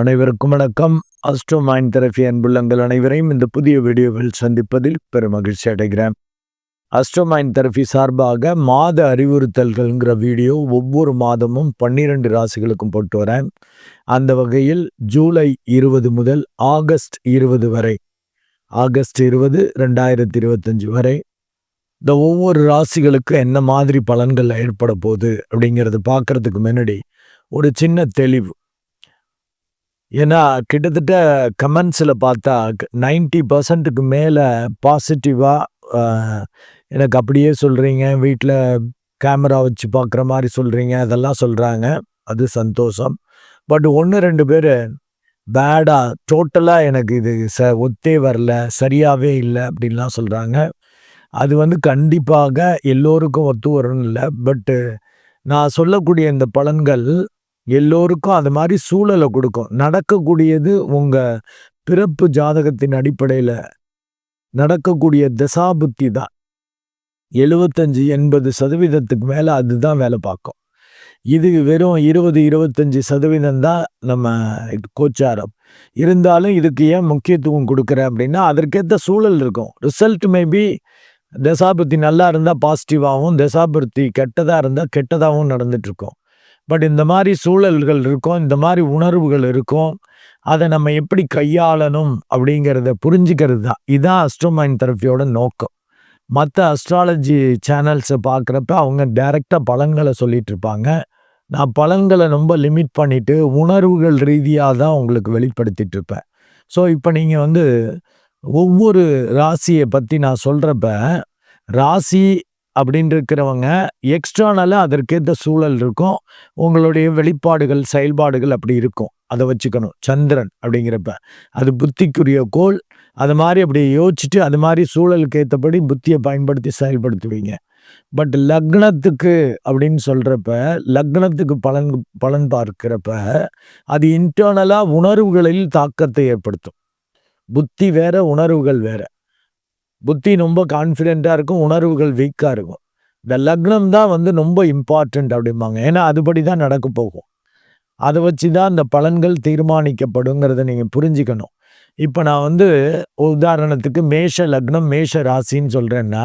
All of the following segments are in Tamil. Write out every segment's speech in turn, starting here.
அனைவருக்கும் வணக்கம். அஸ்ட்ரோ மைண்ட் தெரபி அன்புள்ளங்கள் அனைவரையும் இந்த புதிய வீடியோவில் சந்திப்பதில் பெரும் மகிழ்ச்சி அடைகிறேன். அஸ்ட்ரோ மைண்ட் தெரபி சார்பாக மாத அறிவுறுத்தல்கள்ங்கிற வீடியோ ஒவ்வொரு மாதமும் பன்னிரெண்டு ராசிகளுக்கும் போட்டு வரேன். அந்த வகையில் ஜூலை இருபது முதல் ஆகஸ்ட் இருபது வரை ஆகஸ்ட் இருபது ரெண்டாயிரத்தி இருபத்தஞ்சு வரை இந்த ஒவ்வொரு ராசிகளுக்கு என்ன மாதிரி பலன்கள் ஏற்பட போகுது அப்படிங்கிறத பார்க்கறதுக்கு முன்னாடி ஒரு சின்ன தெளிவு. ஏன்னா கிட்டத்தட்ட கமெண்ட்ஸில் பார்த்தா நைன்டி பர்சன்ட்டுக்கு மேலே பாசிட்டிவாக எனக்கு அப்படியே சொல்கிறீங்க வீட்டில் கேமரா வச்சு பார்க்குற மாதிரி சொல்கிறீங்க அதெல்லாம் சொல்கிறாங்க அது சந்தோஷம். பட் ஒன்று ரெண்டு பேர் பேடாக டோட்டலாக எனக்கு இது ச ஒத்தே வரல சரியாகவே இல்லை அப்படின்லாம் சொல்கிறாங்க அது வந்து கண்டிப்பாக எல்லோருக்கும் ஒத்து வரும்னு இல்லை. பட்டு நான் சொல்லக்கூடிய இந்த பலன்கள் எல்லோருக்கும் அது மாதிரி சூழலை கொடுக்கும். நடக்கக்கூடியது உங்கள் பிறப்பு ஜாதகத்தின் அடிப்படையில் நடக்கக்கூடிய தசாபுத்தி தான். எழுபத்தஞ்சு எண்பது சதவீதத்துக்கு மேலே அதுதான் வேலை பார்க்கும். இது வெறும் இருபது இருபத்தஞ்சி சதவீதம் தான் நம்ம கோச்சாரம். இருந்தாலும் இதுக்கு ஏன் முக்கியத்துவம் கொடுக்குறேன் அப்படின்னா அதற்கேற்ற சூழல் இருக்கும். ரிசல்ட் மேபி தசாபுத்தி நல்லா இருந்தால் பாசிட்டிவாகவும் தசாபுத்தி கெட்டதாக இருந்தால் கெட்டதாகவும் நடந்துட்டுருக்கோம் பட் இந்த மாதிரி சூழல்கள் இருக்கும் இந்த மாதிரி உணர்வுகள் இருக்கும் அதை நம்ம எப்படி கையாளணும் அப்படிங்கிறத புரிஞ்சுக்கிறது தான். இதுதான் அஸ்ட்ரோமைன் தெரப்பியோட நோக்கம். மற்ற அஸ்ட்ராலஜி சேனல்ஸை பார்க்குறப்ப அவங்க டைரெக்டாக பலன்களை சொல்லிட்டு இருப்பாங்க. நான் பலன்களை ரொம்ப லிமிட் பண்ணிவிட்டு உணர்வுகள் ரீதியாக தான் உங்களுக்கு வெளிப்படுத்திட்டு இருப்பேன். ஸோ இப்போ நீங்கள் வந்து ஒவ்வொரு ராசியை பற்றி நான் சொல்கிறப்ப ராசி அப்படின்னு இருக்கிறவங்க எக்ஸ்ட்ரானலாக அதற்கேற்ற சூழல் இருக்கும். உங்களுடைய வெளிப்பாடுகள் செயல்பாடுகள் அப்படி இருக்கும். அதை வச்சுக்கணும். சந்திரன் அப்படிங்கிறப்ப. அது புத்திக்குரிய கோல் அது மாதிரி அப்படி யோசிச்சுட்டு அது மாதிரி சூழலுக்கு ஏற்றபடி புத்தியை பயன்படுத்தி செயல்படுத்துவீங்க. பட் லக்னத்துக்கு அப்படின்னு சொல்கிறப்ப லக்னத்துக்கு பலன் பலன் பார்க்கிறப்ப அது இன்டர்னலாக உணர்வுகளில் தாக்கத்தை ஏற்படுத்தும். புத்தி வேற உணர்வுகள் வேறு. புத்தி ரொம்ப கான்ஃபிடெண்ட்டாக இருக்கும் உணர்வுகள் வீக்காக இருக்கும். இந்த லக்னம் தான் வந்து ரொம்ப இம்பார்ட்டண்ட் அப்படிம்பாங்க. ஏன்னா அதுபடி தான் நடக்க போகும். அதை வச்சு தான் இந்த பலன்கள் தீர்மானிக்கப்படுங்கிறத நீங்கள் புரிஞ்சுக்கணும். இப்போ நான் வந்து உதாரணத்துக்கு மேஷ லக்னம் மேஷ ராசின்னு சொல்கிறேன்னா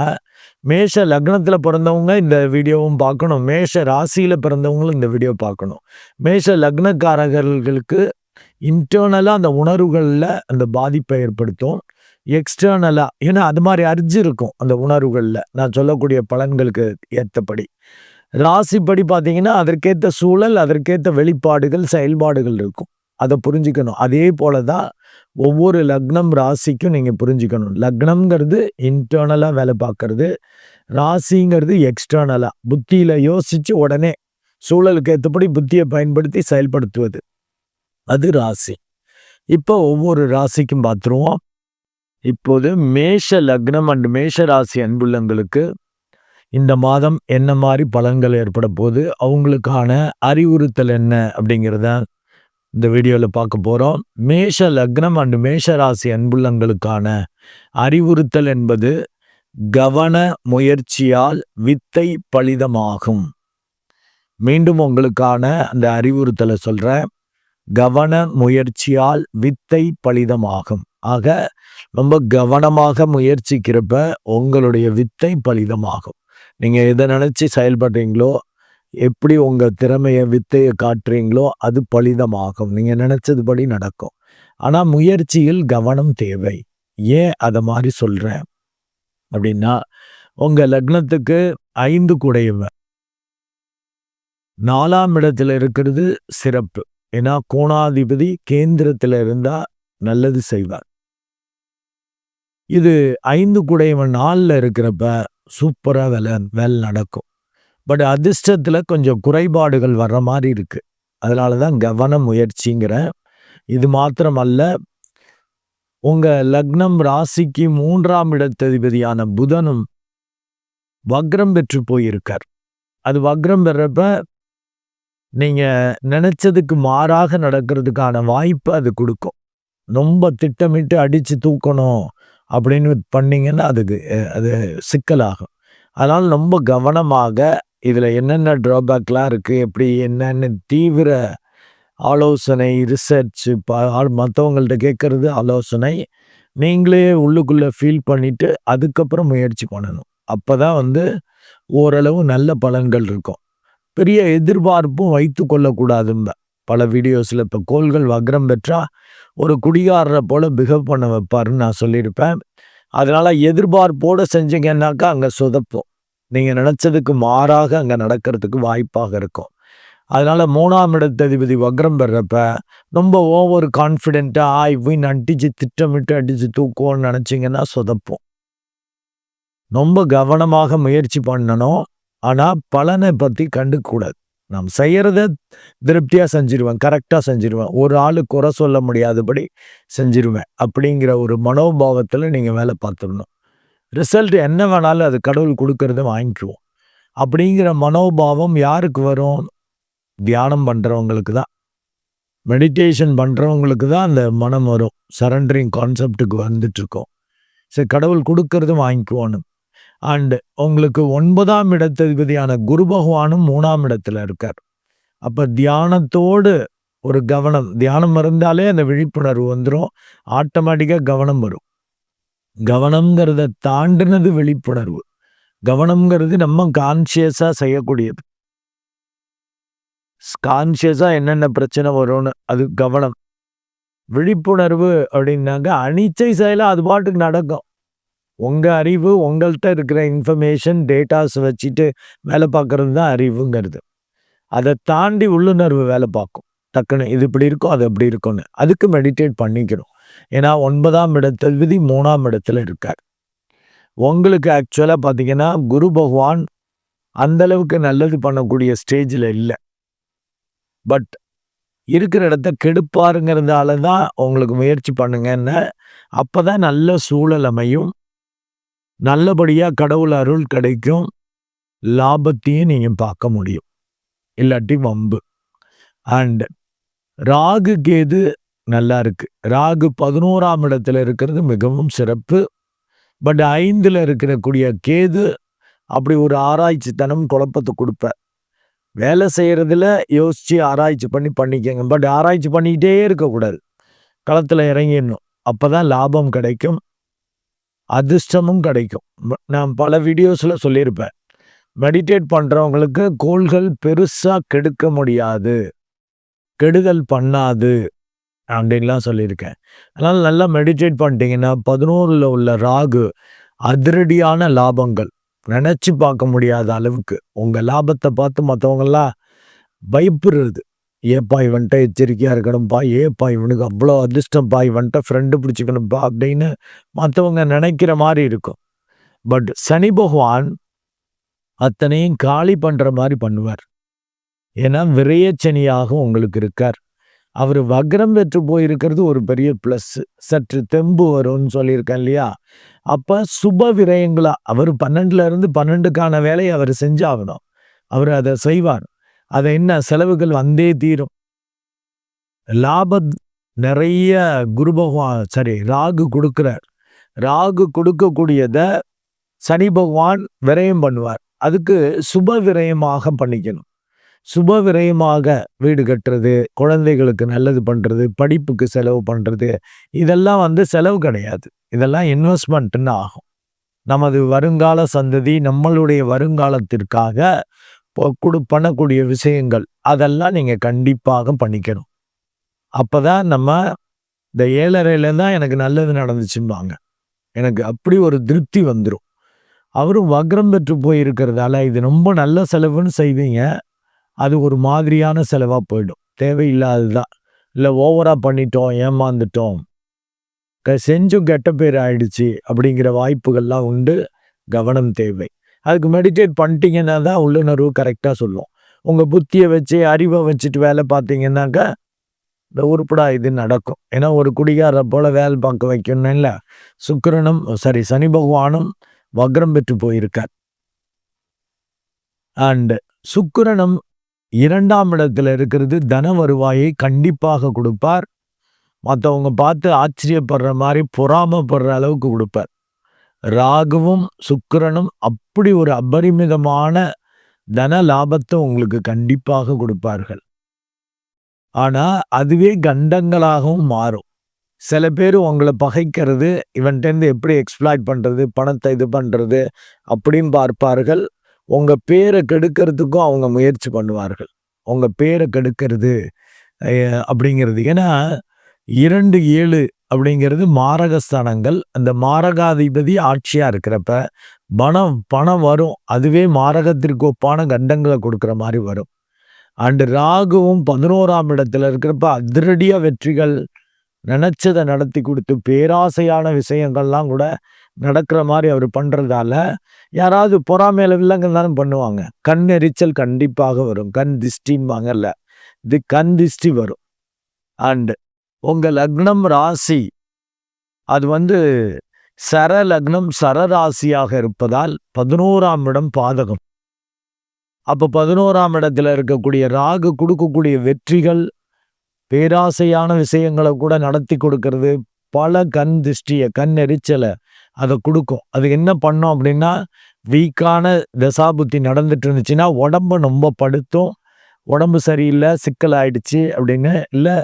மேஷ லக்னத்தில் பிறந்தவங்க இந்த வீடியோவும் பார்க்கணும். மேஷ ராசியில் பிறந்தவங்களும் இந்த வீடியோ பார்க்கணும். மேஷ லக்னக்காரர்களுக்கு இன்டர்னலாக அந்த உணர்வுகளில் அந்த பாதிப்பை ஏற்படுத்தும். எக்ஸ்டர்னலாக ஏன்னா அது மாதிரி அரிஞ்சு இருக்கும் அந்த உணர்வுகளில். நான் சொல்லக்கூடிய பலன்களுக்கு ஏற்றபடி ராசிப்படி பார்த்தீங்கன்னா அதற்கேற்ற சூழல் அதற்கேற்ற வெளிப்பாடுகள் செயல்பாடுகள் இருக்கும். அதை புரிஞ்சுக்கணும். அதே போல தான் ஒவ்வொரு லக்னம் ராசிக்கும் நீங்கள் புரிஞ்சுக்கணும். லக்னம்ங்கிறது இன்டர்னலாக வேலை பார்க்கறது. ராசிங்கிறது எக்ஸ்டர்னலாக புத்தியில் யோசித்து உடனே சூழலுக்கு ஏற்றபடி புத்தியை பயன்படுத்தி செயல்படுத்துவது. அது ராசி. இப்போ ஒவ்வொரு ராசிக்கும் பார்த்துருவோம். இப்போது மேஷ லக்னம் அண்ட் மேஷ ராசி அன்புள்ளங்களுக்கு இந்த மாதம் என்ன மாதிரி பலன்கள் ஏற்பட போது அவங்களுக்கான அறிவுறுத்தல் என்ன? அப்படிங்கிறத இந்த வீடியோவில் பார்க்க போகிறோம் மேஷ லக்னம் அண்ட் மேஷ ராசி அன்புள்ளங்களுக்கான அறிவுறுத்தல் என்பது கவன முயற்சியால் வித்தை பலிதமாகும். மீண்டும் உங்களுக்கான அந்த அறிவுறுத்தலை சொல்கிறேன் கவன முயற்சியால் வித்தை பலிதமாகும். ஆக ரொம்ப கவனமாக முயற்சிக்கிறப்ப உங்களுடைய வித்தை பலிதமாகும். நீங்கள் எதை நினச்சி செயல்படுறீங்களோ எப்படி உங்கள் திறமையை வித்தையை காட்டுறீங்களோ அது பலிதமாகும். நீங்கள் நினச்சதுபடி நடக்கும். ஆனால் முயற்சியில் கவனம் தேவை. ஏன் அதை மாதிரி சொல்கிறேன் அப்படின்னா உங்கள் லக்னத்துக்கு ஐந்து குடையவ. நாலாம் இடத்துல இருக்கிறது சிறப்பு. ஏன்னா கோணாதிபதி கேந்திரத்தில் இருந்தால் நல்லது செய்வார். இது ஐந்து குடையவன் நாளில் இருக்கிறப்ப சூப்பராக வேலை வேலை நடக்கும். பட் அதிர்ஷ்டத்தில் கொஞ்சம் குறைபாடுகள் வர்ற மாதிரி இருக்குது அதனால தான் கவன முயற்சிங்கிற இது மாத்திரமல்ல உங்கள் லக்னம் ராசிக்கு மூன்றாம் இடத்ததிபதியான புதனும் வக்ரம் பெற்று போயிருக்கார். அது வக்ரம் பெறப்ப நீங்கள் நினச்சதுக்கு மாறாக நடக்கிறதுக்கான வாய்ப்பை அது கொடுக்கும். ரொம்ப திட்டமிட்டு அடித்து தூக்கணும். அப்படின்னு பண்ணிங்கன்னா அதுக்கு அது சிக்கலாகும். அதனால் ரொம்ப கவனமாக இதில் என்னென்ன ட்ராபேக்லாம் இருக்குது எப்படி என்னென்ன தீவிர ஆலோசனை ரிசர்ச் மற்றவங்கள்ட்ட கேட்குறது ஆலோசனை நீங்களே உள்ளுக்குள்ளே ஃபீல் பண்ணிவிட்டு அதுக்கப்புறம் முயற்சி பண்ணணும். அப்போ தான் வந்து ஓரளவு நல்ல பலன்கள் இருக்கும். பெரிய எதிர்பார்ப்பும் வைத்து கொள்ளக்கூடாதும்ப. பல வீடியோஸில் இப்போ கோள்கள் வக்ரம் பெற்றால் ஒரு குடிகாரரை போல் பிஹேவ் பண்ண வைப்பாருன்னு நான் சொல்லியிருப்பேன். அதனால் எதிர்பார்ப்போடு செஞ்சீங்கன்னாக்கா அங்கே சொதப்போம். நீங்கள் நினச்சதுக்கு மாறாக அங்கே நடக்கிறதுக்கு வாய்ப்பாக இருக்கும். அதனால் மூணாம் இடத்ததிபதி வக்ரம் பெறப்ப ரொம்ப ஓவர் கான்ஃபிடென்ட்டாக ஆய் வின் அடித்து திட்டமிட்டு அடித்து தூக்குவோம்னு நினச்சிங்கன்னா சொதப்போம். ரொம்ப கவனமாக முயற்சி பண்ணணும். ஆனால் பலனை பற்றி கண்டுக்கூடாது நாம் செய்கிறத திருப்தியாக செஞ்சிருவேன் கரெக்டாக செஞ்சிருவேன். ஒரு ஆள் குறை சொல்ல முடியாதபடி செஞ்சிருவேன் அப்படிங்கிற ஒரு மனோபாவத்தில் நீங்கள் வேலை பார்த்துடணும். ரிசல்ட் என்ன வேணாலும் அது கடவுள் கொடுக்கறத வாங்கிக்குவோம். அப்படிங்கிற மனோபாவம் யாருக்கு வரும்? தியானம் பண்ணுறவங்களுக்கு தான். மெடிடேஷன் பண்ணுறவங்களுக்கு தான் அந்த மனம் வரும். சரண்டரிங் கான்செப்டுக்கு வந்துட்டுருக்கோம். சரி கடவுள் கொடுக்கறதும் வாங்கிக்குவோன்னு. அண்டு உங்களுக்கு ஒன்பதாம் இடத்ததிபதியான குரு பகவானும் மூணாம் இடத்துல இருக்கார். அப்போ தியானத்தோடு ஒரு கவனம் தியானம் இருந்தாலே அந்த விழிப்புணர்வு வந்துடும் ஆட்டோமேட்டிக்காக கவனம் வரும். கவனம்ங்கிறத தாண்டினது விழிப்புணர்வு. கவனம்ங்கிறது நம்ம கான்சியஸாக செய்யக்கூடியது. கான்சியஸாக என்னென்ன பிரச்சனை வரும்னு அது கவனம். விழிப்புணர்வு அப்படின்னாக்க அனிச்சை செயலாக அது பாட்டுக்கு நடக்கும். உங்கள் அறிவு உங்கள்கிட்ட இருக்கிற இன்ஃபர்மேஷன் டேட்டாஸ் வச்சுட்டு வேலை பார்க்குறது தான் அறிவுங்கிறது. அதை தாண்டி உள்ளுணர்வு வேலை பார்க்கும். டக்குன்னு இது இப்படி இருக்கும் அது அப்படி இருக்கும்னு. அதுக்கு மெடிடேட் பண்ணிக்கணும் ஏன்னா ஒன்பதாம் இடத்தில் விதி மூணாம் இடத்துல இருக்கார். உங்களுக்கு ஆக்சுவலாக பார்த்தீங்கன்னா குரு பகவான் அந்தளவுக்கு நல்லது பண்ணக்கூடிய ஸ்டேஜில் இல்லை. பட் இருக்கிற இடத்த கெடுப்பாருங்கிறதால தான் உங்களுக்கு முயற்சி பண்ணுங்கன்னு அப்போ தான் நல்ல சூழல் அமையும். நல்லபடியாக கடவுள் அருள் கிடைக்கும். லாபத்தையும் நீங்கள் பார்க்க முடியும். இல்லாட்டி வம்பு. அண்ட் ராகு கேது நல்லா இருக்கு. ராகு பதினோராம் இடத்துல இருக்கிறது மிகவும் சிறப்பு. பட் ஐந்தில் இருக்கக்கூடிய கேது அப்படி ஒரு ஆராய்ச்சித்தனம் குழப்பத்தை கொடுப்பேன் வேலை செய்கிறதுல யோசித்து ஆராய்ச்சி பண்ணி பண்ணிக்கங்க. பட் ஆராய்ச்சி பண்ணிக்கிட்டே இருக்கக்கூடாது. களத்தில் இறங்கிடணும். அப்போ தான் லாபம் கிடைக்கும். அதிர்ஷ்டமும் கிடைக்கும். நான் பல வீடியோஸில் சொல்லியிருப்பேன். மெடிடேட் பண்ணுறவங்களுக்கு கோள்கள் பெருசாக கெடுக்க முடியாது. கெடுதல் பண்ணாது அப்படின்லாம் சொல்லியிருக்கேன். அதனால் நல்லா மெடிடேட் பண்ணிட்டீங்கன்னா பதினோரில் உள்ள ராகு அதிரடியான லாபங்கள். நினச்சி பார்க்க முடியாத அளவுக்கு உங்கள் லாபத்தை பார்த்து மற்றவங்களாம் பயப்படுறது. ஏப்பா இவன்ட்ட எச்சரிக்கையாக இருக்கணும்ப்பா ஏப்பா இவனுக்கு அவ்வளோ அதிர்ஷ்டம்ப்பா இவன்ட்ட ஃப்ரெண்டு பிடிச்சிக்கணும்ப்பா அப்படின்னு மற்றவங்க நினைக்கிற மாதிரி இருக்கும். பட் சனி பகவான் அத்தனையும் காலி பண்ணுற மாதிரி பண்ணுவார். ஏன்னா விரையச்சனியாக உங்களுக்கு இருக்கார். அவர் வக்ரம் பெற்று போயிருக்கிறது ஒரு பெரிய ப்ளஸ் சற்று தெம்பு வரும்னு சொல்லியிருக்கேன் இல்லையா? அப்போ சுப விரயங்களா அவர் பன்னெண்டுல இருந்து பன்னெண்டுக்கான வேலையை அவர் செஞ்சாகணும். அவர் அதை செய்வார். அதை என்ன செலவுகள் வந்தே தீரும். லாபம் நிறைய குரு பகவான் சரி ராகு கொடுக்குறார். ராகு கொடுக்கக்கூடியதை சனி பகவான் விரயம் பண்ணுவார். அதுக்கு சுப விரயமாக பண்ணிக்கணும். சுப விரயமாக வீடு கட்டுறது குழந்தைகளுக்கு நல்லது பண்ணுறது படிப்புக்கு செலவு பண்ணுறது இதெல்லாம் வந்து செலவு கிடையாது. இதெல்லாம் இன்வெஸ்ட்மெண்ட்டுன்னு ஆகும். நமது வருங்கால சந்ததி நம்மளுடைய வருங்காலத்திற்காக கொடு பண்ணக்கூடிய விஷயங்கள் அதெல்லாம் நீங்கள் கண்டிப்பாக பண்ணிக்கணும். அப்போ தான் நம்ம இந்த ஏழரையில் தான் எனக்கு நல்லது நடந்துச்சும்பாங்க. எனக்கு அப்படி ஒரு திருப்தி வந்துடும் அவரும் வக்ரம் பெற்று போயிருக்கிறதால இது ரொம்ப நல்ல செலவுன்னு செய்வீங்க. அது ஒரு மாதிரியான செலவாக போயிடும். தேவையில்லாது தான் இல்லை ஓவராக பண்ணிட்டோம் ஏமாந்துட்டோம். செஞ்சும் கெட்ட பேர் ஆயிடுச்சு அப்படிங்கிற வாய்ப்புகள்லாம் உண்டு. கவனம் தேவை. அதுக்கு மெடிடேட் பண்ணிட்டீங்கன்னா தான் உள்ளுணர்வு கரெக்டாக சொல்லும். உங்கள் புத்தியை வச்சு அறிவை வச்சுட்டு வேலை பார்த்தீங்கன்னாக்கா இந்த உருப்படா இது நடக்கும். ஏன்னா ஒரு குடிகாரரை போல் வேலை பார்க்க வைக்கணும் இல்லை. சுக்கரனும் சாரி சனி பகவானும் வக்ரம் பெற்று போயிருக்கார். அண்டு சுக்கரனும் இரண்டாம் இடத்துல இருக்கிறது தன வருவாயை கண்டிப்பாக கொடுப்பார். மற்றவங்க பார்த்து ஆச்சரியப்படுற மாதிரி பொறாமப்படுற அளவுக்கு கொடுப்பார். ராகுவும் சுக்கிரனும் அப்படி ஒரு அபரிமிதமான தன லாபத்தை உங்களுக்கு கண்டிப்பாக கொடுப்பார்கள். ஆனால் அதுவே கண்டங்களாகவும் மாறும். சில பேர் உங்களை பகைக்கிறது இவன்கிட்டேருந்து எப்படி எக்ஸ்ப்ளாய்ட் பண்ணுறது பணத்தை இது பண்ணுறது அப்படின்னு பார்ப்பார்கள். உங்கள் பேரை கெடுக்கிறதுக்கும் அவங்க முயற்சி பண்ணுவார்கள். உங்கள் பேரை கெடுக்கிறது அப்படிங்கிறது. ஏன்னா இரண்டு ஏழு அப்படிங்கிறது மாரகஸ்தானங்கள். அந்த மாரகாதிபதி ஆட்சியாக இருக்கிறப்ப பணம் பணம் வரும். அதுவே மாரகத்திற்கு ஒப்பான கண்டங்களை கொடுக்குற மாதிரி வரும். அண்டு ராகுவும் பதினோராம் இடத்துல இருக்கிறப்ப அதிரடியாக வெற்றிகள் நினச்சதை நடத்தி கொடுத்து பேராசையான விஷயங்கள்லாம் கூட நடக்கிற மாதிரி அவர் பண்ணுறதால யாராவது பொறாமையில வில்லங்கள் தானே பண்ணுவாங்க. கண் எரிச்சல் கண்டிப்பாக வரும். கண் திஷ்டின்பாங்கல்ல. இது கண் திஷ்டி வரும். அண்டு உங்கள் லக்னம் ராசி. அது வந்து சர லக்னம் சரராசியாக இருப்பதால் பதினோராம் இடம் பாதகம். அப்போ பதினோராம் இடத்துல இருக்கக்கூடிய ராகு கொடுக்கக்கூடிய வெற்றிகள் பேராசையான விஷயங்களை கூட நடத்தி கொடுக்கறது. பல கண் திருஷ்டியை கண் எரிச்சலை அதை கொடுக்கும். அது என்ன பண்ணோம் அப்படின்னா வீக்கான தசாபுத்தி நடந்துட்டு இருந்துச்சுன்னா உடம்பு ரொம்ப படுத்தும். உடம்பு சரியில்லை சிக்கல் ஆயிடுச்சு அப்படின்னு இல்லை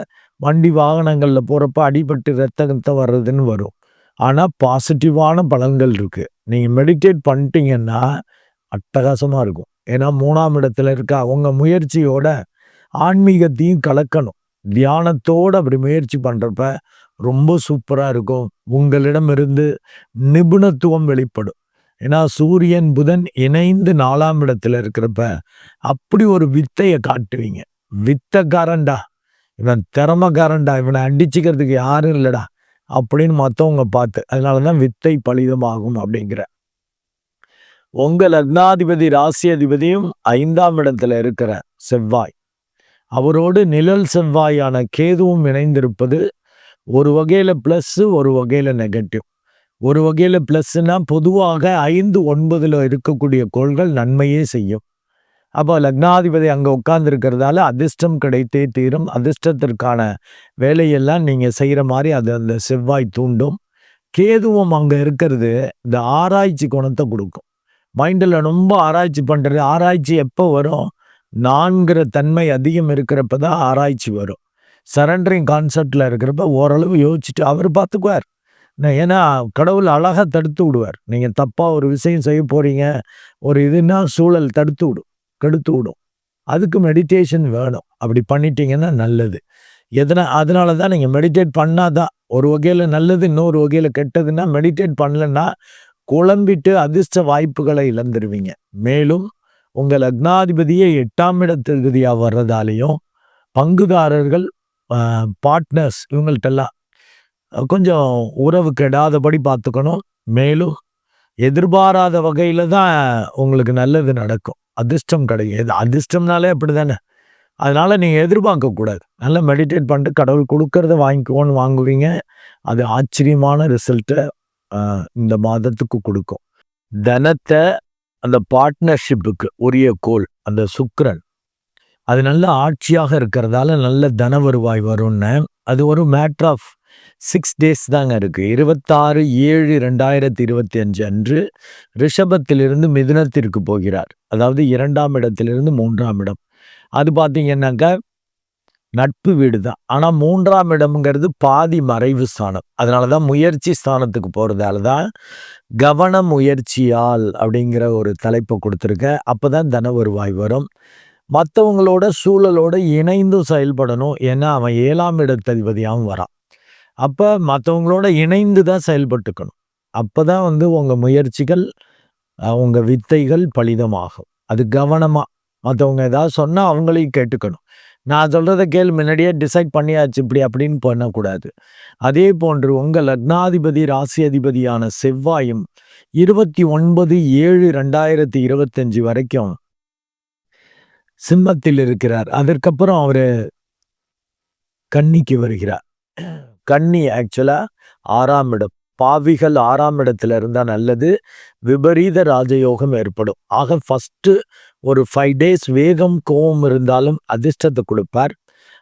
வண்டி வாகனங்களில் போகிறப்ப அடிபட்டு ரத்த வர்றதுன்னு வரும். ஆனால் பாசிட்டிவான பலன்கள் இருக்குது நீங்கள் மெடிடேட் பண்ணிட்டீங்கன்னா அட்டகாசமாக இருக்கும். ஏன்னா மூணாம் இடத்துல இருக்க அவங்க முயற்சியோட ஆன்மீகத்தையும் கலக்கணும். தியானத்தோடு அப்படி முயற்சி பண்ணுறப்ப ரொம்ப சூப்பராக இருக்கும். உங்களிடமிருந்து நிபுணத்துவம் வெளிப்படும். ஏன்னா சூரியன் புதன் இணைந்து நாலாம் இடத்துல இருக்கிறப்ப அப்படி ஒரு வித்தையை காட்டுவீங்க. வித்தக்காரன்டா. இவன் திறமைக்காரன்டா இவனை அடிச்சுக்கிறதுக்கு யாரும் இல்லைடா அப்படின்னு மற்றவங்க பார்த்து அதனால தான் வித்தை பலிதமாகும் அப்படிங்கிற. உங்கள் லக்னாதிபதி ராசி அதிபதியும் ஐந்தாம் இடத்துல இருக்கிற செவ்வாய். அவரோடு நிழல் செவ்வாயான கேதுவும் இணைந்திருப்பது ஒரு வகையில் ப்ளஸ்ஸு ஒரு வகையில் நெகட்டிவ் ஒரு வகையில் ப்ளஸ்ஸுனால் பொதுவாக ஐந்து ஒன்பதில் இருக்கக்கூடிய கோள்கள் நன்மையே செய்யும். அப்போ லக்னாதிபதி அங்கே உட்கார்ந்துருக்கிறதால அதிர்ஷ்டம் கிடைத்தே தீரும். அதிர்ஷ்டத்திற்கான வேலையெல்லாம் நீங்கள் செய்கிற மாதிரி அது அந்த செவ்வாய் தூண்டும். கேதுவும் அங்கே இருக்கிறது இந்த ஆராய்ச்சி குணத்தை கொடுக்கும். மைண்டில் ரொம்ப ஆராய்ச்சி பண்ணுறது ஆராய்ச்சி எப்போ வரும்? நான்கிற தன்மை அதிகம் இருக்கிறப்ப தான் ஆராய்ச்சி வரும். சரண்டரிங் கான்செப்டில் இருக்கிறப்ப ஓரளவு யோசிச்சுட்டு அவர் பார்த்துக்குவார். ஏன்னா கடவுள் அழகாக தடுத்து விடுவார். நீங்கள் தப்பாக ஒரு விஷயம் செய்ய போகிறீங்க ஒரு இதுன்னா சூழல் தடுத்து விடும். கெடுத்து விடும். அதுக்கு மெடிடேஷன் வேணும். அப்படி பண்ணிட்டீங்கன்னா நல்லது. எதனா அதனால தான் நீங்கள் மெடிடேட் பண்ணாதான் ஒரு வகையில் நல்லது இன்னொரு வகையில் கெட்டதுன்னா மெடிடேட் பண்ணலன்னா குழம்பிட்டு அதிர்ஷ்ட வாய்ப்புகளை இழந்துருவீங்க. மேலும் உங்கள் லக்னாதிபதியை எட்டாம் இடத்தகுதியாக வர்றதாலேயும் பங்குதாரர்கள் பார்ட்னர்ஸ் இவங்கள்ட்டெல்லாம் கொஞ்சம் உறவு கெடாதபடி பார்த்துக்கணும். மேலும் எதிர்பாராத வகையில் தான் உங்களுக்கு நல்லது நடக்கும். அதிர்ஷ்டம் கிடையாது. அதிர்ஷ்டம்னாலே அப்படி தானே அதனால் நீங்கள் எதிர்பார்க்கக்கூடாது நல்லா மெடிடேட் பண்ணிட்டு கடவுள் கொடுக்கறத வாங்கிக்குவோன்னு வாங்குவீங்க. அது ஆச்சரியமான ரிசல்ட்டை இந்த மாதத்துக்கு கொடுக்கும். தனத்தை அந்த பார்ட்னர்ஷிப்புக்கு உரிய கோல் அந்த சுக்கரன். அது நல்ல ஆட்சியாக இருக்கிறதால நல்ல தன வருவாய் வரும்னு. அது ஒரு மேட்ரு ஆஃப் சிக்ஸ் டேஸ் தாங்க இருக்குது இருபத்தாறு ஏழு ரெண்டாயிரத்தி இருபத்தி அஞ்சு அன்று ரிஷபத்திலிருந்து மிதுனத்திற்கு போகிறார். அதாவது இரண்டாம் இடத்திலிருந்து மூன்றாம் இடம். அது பார்த்தீங்கன்னாக்கா நட்பு வீடு தான். ஆனால் மூன்றாம் இடம்ங்கிறது பாதி மறைவு ஸ்தானம். அதனால தான் முயற்சி ஸ்தானத்துக்கு போகிறதால தான் கவன முயற்சியால் அப்படிங்கிற ஒரு தலைப்பை கொடுத்துருக்கேன் அப்போ தான் தன வருவாய் வரும். மற்றவங்களோட சூழலோடு இணைந்தும் செயல்படணும். ஏன்னா அவன் ஏழாம் இடத்ததிபதியாகவும் வரான். அப்போ மற்றவங்களோட இணைந்து தான் செயல்பட்டுக்கணும். அப்போ தான் வந்து உங்கள் முயற்சிகள் உங்கள் வித்தைகள் பலிதமாகும். அது கவனமாக மற்றவங்க ஏதாவது சொன்னால் அவங்களையும் கேட்டுக்கணும். நான் சொல்கிறத கேள் முன்னாடியே டிசைட் பண்ணியாச்சு இப்படி அப்படின்னு பண்ணக்கூடாது. அதே போன்று உங்கள் லக்னாதிபதி ராசி அதிபதியான செவ்வாயும் இருபத்தி ஒன்பது ஏழு ரெண்டாயிரத்தி இருபத்தஞ்சு வரைக்கும் சிம்மத்தில் இருக்கிறார். அதற்கப்புறம் அவர் கன்னிக்கு வருகிறார். கன்னி ஆக்சுவலாக ஆறாம் இடம். பாவிகள் ஆறாம் இடத்துல இருந்தால் நல்லது. விபரீத ராஜயோகம் ஏற்படும். ஆக ஃபஸ்ட்டு ஒரு ஃபைவ் டேஸ் வேகம் கோவம் இருந்தாலும் அதிர்ஷ்டத்தை கொடுப்பார்.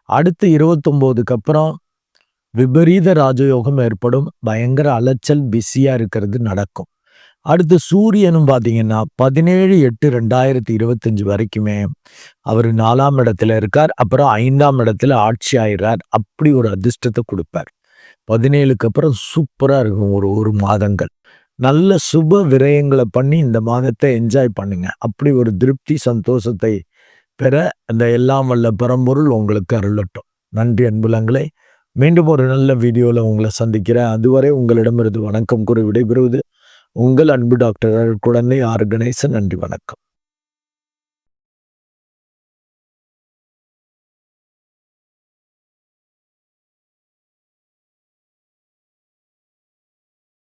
அடுத்து இருபத்தொம்போதுக்கு அப்புறம் விபரீத ராஜயோகம் ஏற்படும். பயங்கர அலைச்சல் பிஸியாக இருக்கிறது நடக்கும். அடுத்து சூரியனும் பார்த்தீங்கன்னா பதினேழு எட்டு ரெண்டாயிரத்தி இருபத்தஞ்சு வரைக்குமே அவர் நாலாம் இடத்துல இருக்கார். அப்புறம் ஐந்தாம் இடத்துல ஆட்சி ஆயிடுறார். அப்படி ஒரு அதிர்ஷ்டத்தை கொடுப்பார். பதினேழுக்கு அப்புறம் சூப்பராக இருக்கும் ஒரு ஒரு மாதங்கள். நல்ல சுப விரயங்களை பண்ணி இந்த மாதத்தை என்ஜாய் பண்ணுங்க. அப்படி ஒரு திருப்தி சந்தோஷத்தை பெற அந்த எல்லாம் வல்ல பரம்பொருள் உங்களுக்கு அருளட்டும். நன்றி அன்புலங்களே. மீண்டும் ஒரு நல்ல வீடியோவில் உங்களை சந்திக்கிறேன். அதுவரை உங்களிடமிருந்து வணக்கம் கூறி விடைபெறுவது உங்கள் அன்பு டாக்டர் குழந்தை ஆர் கணேசன். நன்றி வணக்கம்.